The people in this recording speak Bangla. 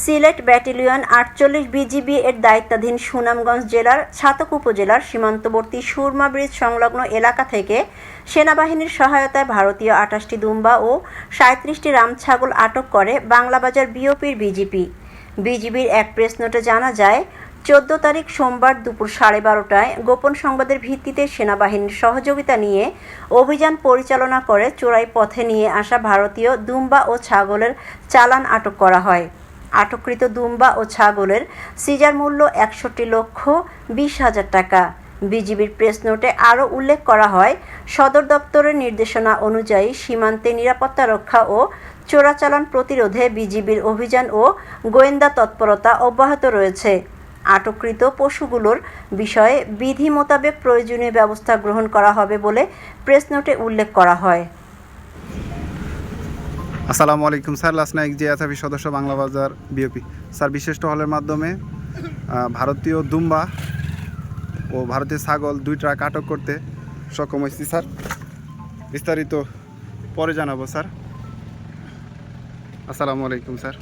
সিলেট ব্যাটালিয়ন আটচল্লিশ বিজিবি এর দায়িত্বাধীন সুনামগঞ্জ জেলার ছাতক উপজেলার সীমান্তবর্তী সুরমা ব্রিজ সংলগ্ন এলাকা থেকে সেনাবাহিনীর সহায়তায় ভারতীয় আটাশটি দুম্বা ও সাঁত্রিশটি রামছাগল আটক করে বাংলাবাজার বিওপির বিজিপি। বিজিবির এক প্রেস নোটে জানা যায়, চোদ্দ তারিখ সোমবার দুপুর সাড়ে বারোটায় গোপন সংবাদের ভিত্তিতে সেনাবাহিনীর সহযোগিতা নিয়ে অভিযান পরিচালনা করে চোরাই পথে নিয়ে আসা ভারতীয় দুম্বা ও ছাগলের চালান আটক করা হয়। আটককৃত দুম্বা ও ছাগলের সিজার মূল্য একষট্টি লক্ষ বিশ হাজার টাকা। বিজিবির প্রেস নোটে আরও উল্লেখ করা হয়, সদর দপ্তরের নির্দেশনা অনুযায়ী সীমান্তে নিরাপত্তা রক্ষা ও চোরাচালান প্রতিরোধে বিজিবির অভিযান ও গোয়েন্দা তৎপরতা অব্যাহত রয়েছে। আটককৃত পশুগুলোর বিষয়ে বিধি মোতাবেক প্রয়োজনীয় ব্যবস্থা গ্রহণ করা হবে বলে প্রেস নোটে উল্লেখ করা হয়। আসসালামু আলাইকুম স্যার লাস নাইক জেএসএফি সদস্য, বাংলা বাজার বিওপি। স্যার, বিশিষ্ট হলের মাধ্যমে ভারতীয় দুম্বা ও ভারতীয় ছাগল দুই ট্রাক আটক করতে সক্ষম হয়েছি, স্যার। বিস্তারিত পরে জানাব, স্যার। আসসালামু আলাইকুম, স্যার।